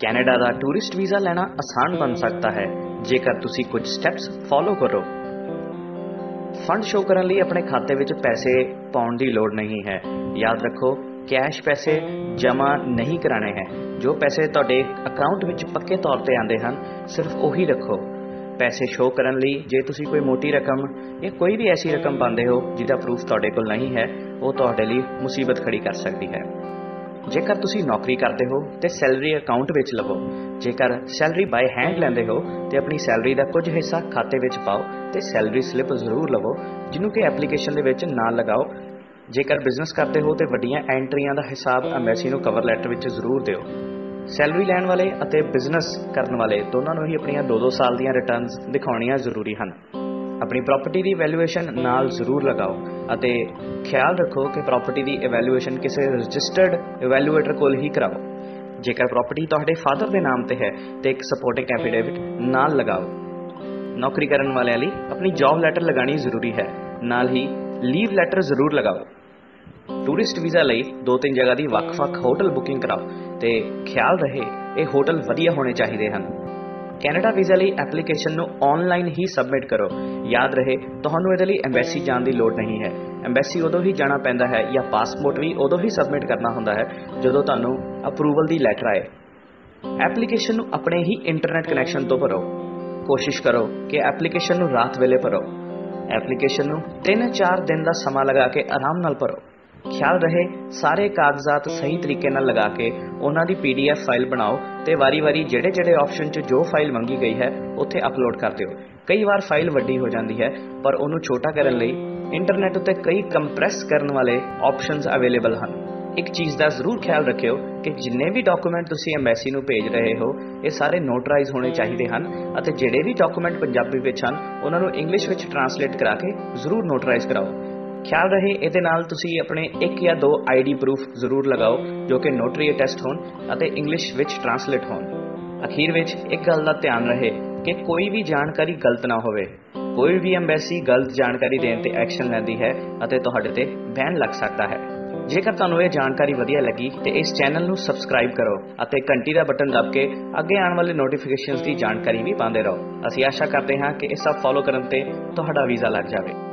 Canada ਦਾ tourist visa ਲੈਣਾ ਆਸਾਨ ਬਣ ਸਕਦਾ ਹੈ, ਜੇਕਰ ਤੁਸੀਂ ਕੁਝ ਸਟੈਪਸ ਫੋਲੋ ਕਰੋ। ਫੰਡ ਸ਼ੋ ਕਰਨ ਲਈ ਆਪਣੇ ਖਾਤੇ ਵਿੱਚ ਪੈਸੇ ਪਾਉਣ ਦੀ ਲੋੜ ਨਹੀਂ ਹੈ। ਯਾਦ ਰੱਖੋ ਕੈਸ਼ ਪੈਸੇ ਜਮ੍ਹਾਂ ਨਹੀਂ ਕਰਾਣੇ ਹੈ। ਜੋ ਪੈਸੇ ਤੁਹਾਡੇ ਅਕਾਊਂਟ ਵਿੱਚ ਪੱਕੇ ਤੌਰ ਤੇ ਆਉਂਦੇ ਹਨ, ਸਿਰਫ ਉਹੀ ਰੱਖੋ। ਪੈਸੇ ਸ਼ੋ ਕਰਨ ਲਈ ਜੇ ਤੁਸੀਂ ਕੋਈ ਮੋਟੀ ਰਕਮ ਜਾਂ ਕੋਈ ਵੀ ਐਸੀ ਰਕਮ ਪਾਉਂਦੇ ਹੋ, ਜਿਹਦਾ ਪ੍ਰੂਫ ਤੁਹਾਡੇ ਕੋਲ ਨਹੀਂ ਹੈ, ਉਹ ਤੁਹਾਡੇ ਲਈ ਮੁਸੀਬਤ ਖੜੀ ਕਰ ਸਕਦੀ ਹੈ। ਜੇਕਰ ਤੁਸੀਂ ਨੌਕਰੀ ਕਰਦੇ ਹੋ ਤੇ ਸੈਲਰੀ ਅਕਾਊਂਟ ਵਿੱਚ ਲਵੋ, ਜੇਕਰ ਸੈਲਰੀ ਬਾਈ ਹੈਂਡ ਲੈਂਦੇ ਹੋ ਤੇ ਆਪਣੀ ਸੈਲਰੀ ਦਾ ਕੁਝ ਹਿੱਸਾ ਖਾਤੇ ਵਿੱਚ ਪਾਓ ਤੇ ਸੈਲਰੀ ਸਲਿੱਪ ਜ਼ਰੂਰ ਲਵੋ, ਜਿਹਨੂੰ ਕਿ ਐਪਲੀਕੇਸ਼ਨ ਦੇ ਵਿੱਚ ਨਾ ਲਗਾਓ। ਜੇਕਰ ਬਿਜ਼ਨਸ ਕਰਦੇ ਹੋ ਤੇ ਵੱਡੀਆਂ ਐਂਟਰੀਆਂ ਦਾ ਹਿਸਾਬ ਐਮਬੈਸੀ ਨੂੰ ਕਵਰ ਲੈਟਰ ਵਿੱਚ ਜ਼ਰੂਰ ਦਿਓ। ਸੈਲਰੀ ਲੈਣ ਵਾਲੇ ਅਤੇ ਬਿਜ਼ਨਸ ਕਰਨ ਵਾਲੇ ਦੋਨਾਂ ਨੂੰ ਹੀ ਆਪਣੀਆਂ 2-2 ਸਾਲ ਦੀਆਂ ਰਿਟਰਨਸ ਦਿਖਾਉਣੀਆਂ ਜ਼ਰੂਰੀ ਹਨ। ਆਪਣੀ ਪ੍ਰਾਪਰਟੀ ਦੀ ਵੈਲਿਊਏਸ਼ਨ ਨਾਲ ਜ਼ਰੂਰ ਲਗਾਓ ਅਤੇ ਖਿਆਲ ਰੱਖੋ ਕਿ ਪ੍ਰਾਪਰਟੀ ਦੀ ਇਵੈਲੂਏਸ਼ਨ ਕਿਸੇ ਰਜਿਸਟਰਡ ਇਵੈਲੂਏਟਰ ਕੋਲ ਹੀ ਕਰਾਓ। ਜੇਕਰ ਪ੍ਰਾਪਰਟੀ ਤੁਹਾਡੇ ਫਾਦਰ ਦੇ ਨਾਮ ਤੇ ਹੈ, ਤੇ ਇੱਕ ਸਪੋਰਟਿੰਗ ਐਫੀਡੇਵਿਟ ਨਾਲ ਲਗਾਓ। ਨੌਕਰੀ ਕਰਨ ਵਾਲਿਆਂ ਲਈ ਆਪਣੀ ਜੌਬ ਲੈਟਰ ਲਗਾਣੀ ਜ਼ਰੂਰੀ ਹੈ। ਨਾਲ ਹੀ ਲੀਵ ਲੈਟਰ ਜ਼ਰੂਰ ਲਗਾਓ। ਟੂਰਿਸਟ ਵੀਜ਼ਾ ਲਈ ਦੋ ਤਿੰਨ ਜਗ੍ਹਾ ਦੀ ਵੱਖ-ਵੱਖ ਹੋਟਲ ਬੁਕਿੰਗ ਕਰਾਓ ਤੇ ਖਿਆਲ ਰਹੇ, ਇਹ ਹੋਟਲ ਵਧੀਆ ਹੋਣੇ ਚਾਹੀਦੇ ਹਨ। ਕੈਨੇਡਾ ਵੀਜ਼ਾ ਲਈ ਐਪਲੀਕੇਸ਼ਨ ਨੂੰ ਆਨਲਾਈਨ ਹੀ ਸਬਮਿਟ ਕਰੋ। ਯਾਦ ਰਹੇ, ਤੁਹਾਨੂੰ ਇਹਦੇ ਲਈ ਐਮਬੈਸੀ ਜਾਣ ਦੀ ਲੋੜ ਨਹੀਂ ਹੈ। ਐਮਬੈਸੀ ਉਦੋਂ ਹੀ ਜਾਣਾ ਪੈਂਦਾ ਹੈ ਜਾਂ ਪਾਸਪੋਰਟ ਵੀ ਉਦੋਂ ਹੀ ਸਬਮਿਟ ਕਰਨਾ ਹੁੰਦਾ ਹੈ, ਜਦੋਂ ਤੁਹਾਨੂੰ ਅਪਰੂਵਲ ਦੀ ਲੈਟਰ ਆਏ। ਐਪਲੀਕੇਸ਼ਨ ਨੂੰ ਆਪਣੇ ਹੀ ਇੰਟਰਨੈਟ ਕਨੈਕਸ਼ਨ ਤੋਂ ਭਰੋ। ਕੋਸ਼ਿਸ਼ ਕਰੋ ਕਿ ਐਪਲੀਕੇਸ਼ਨ ਨੂੰ ਰਾਤ ਵੇਲੇ ਭਰੋ। ਐਪਲੀਕੇਸ਼ਨ ਨੂੰ 3-4 ਦਿਨ ਦਾ ਸਮਾਂ ਲਗਾ ਕੇ ਆਰਾਮ ਨਾਲ ਭਰੋ। ਖਿਆਲ ਰਹੇ, ਸਾਰੇ ਕਾਗਜ਼ਾਤ ਸਹੀ ਤਰੀਕੇ ਨਾਲ ਲਗਾ ਕੇ ਉਹਨਾਂ ਦੀ ਪੀਡੀਐਫ ਫਾਈਲ ਬਣਾਓ ਤੇ ਵਾਰੀ-ਵਾਰੀ ਜਿਹੜੇ-ਜਿਹੜੇ ਆਪਸ਼ਨ 'ਚ ਜੋ ਫਾਈਲ ਮੰਗੀ ਗਈ ਹੈ, ਉੱਥੇ ਅਪਲੋਡ ਕਰ ਦਿਓ। ਕਈ ਵਾਰ ਫਾਈਲ ਵੱਡੀ ਹੋ ਜਾਂਦੀ ਹੈ, ਪਰ ਉਹਨੂੰ ਛੋਟਾ ਕਰਨ ਲਈ ਇੰਟਰਨੈਟ ਉੱਤੇ ਕਈ ਕੰਪਰੈਸ ਕਰਨ ਵਾਲੇ ਆਪਸ਼ਨਸ ਅਵੇਲੇਬਲ ਹਨ। ਇੱਕ ਚੀਜ਼ ਦਾ ਜ਼ਰੂਰ ਖਿਆਲ ਰੱਖਿਓ ਕਿ ਜਿੰਨੇ ਵੀ ਡਾਕੂਮੈਂਟ ਤੁਸੀਂ ਐਮਬੈਸੀ ਨੂੰ ਭੇਜ ਰਹੇ ਹੋ, ਇਹ ਸਾਰੇ ਨੋਟਰਾਈਜ਼ ਹੋਣੇ ਚਾਹੀਦੇ ਹਨ ਅਤੇ ਜਿਹੜੇ ਵੀ ਡਾਕੂਮੈਂਟ ਪੰਜਾਬੀ ਵਿੱਚ ਹਨ, ਉਹਨਾਂ ਨੂੰ ਇੰਗਲਿਸ਼ ਵਿੱਚ ਟਰਾਂਸਲੇਟ ਕਰਾ ਕੇ ਜ਼ਰੂਰ ਨੋਟਰਾਈਜ਼ ਕਰਾਓ। ਖਿਆਲ ਰਹੇ, ਇਹਦੇ ਨਾਲ ਤੁਸੀਂ ਆਪਣੇ ਇੱਕ ਜਾਂ ਦੋ ਆਈਡੀ ਪ੍ਰੂਫ ਜ਼ਰੂਰ ਲਗਾਓ, ਜੋ ਕਿ ਨੋਟਰੀ ਅਟੈਸਟ ਹੋਣ ਅਤੇ ਇੰਗਲਿਸ਼ ਵਿੱਚ ਟਰਾਂਸਲੇਟ ਹੋਣ। ਅਖੀਰ ਵਿੱਚ ਇੱਕ ਗੱਲ ਦਾ ਧਿਆਨ ਰਹੇ ਕਿ ਕੋਈ ਵੀ ਜਾਣਕਾਰੀ ਗਲਤ ਨਾ ਹੋਵੇ। ਕੋਈ ਵੀ ਐਮਬੈਸੀ ਗਲਤ ਜਾਣਕਾਰੀ ਦੇਣ ਤੇ ਐਕਸ਼ਨ ਲੈਂਦੀ ਹੈ ਅਤੇ ਤੁਹਾਡੇ ਤੇ ਬੈਨ ਲੱਗ ਸਕਦਾ ਹੈ। ਜੇਕਰ ਤੁਹਾਨੂੰ ਇਹ ਜਾਣਕਾਰੀ ਵਧੀਆ ਲੱਗੀ ਤੇ ਇਸ ਚੈਨਲ ਨੂੰ ਸਬਸਕ੍ਰਾਈਬ ਕਰੋ ਅਤੇ ਘੰਟੀ ਦਾ ਬਟਨ ਦਬ ਕੇ ਅੱਗੇ ਆਉਣ ਵਾਲੇ ਨੋਟੀਫਿਕੇਸ਼ਨਸ ਦੀ ਜਾਣਕਾਰੀ ਵੀ ਪਾਉਂਦੇ ਰਹੋ। ਅਸੀਂ ਆਸ਼ਾ ਕਰਦੇ ਹਾਂ ਕਿ ਇਹ ਸਭ ਫੋਲੋ ਕਰਨ ਤੇ ਤੁਹਾਡਾ ਵੀਜ਼ਾ ਲੱਗ ਜਾਵੇ।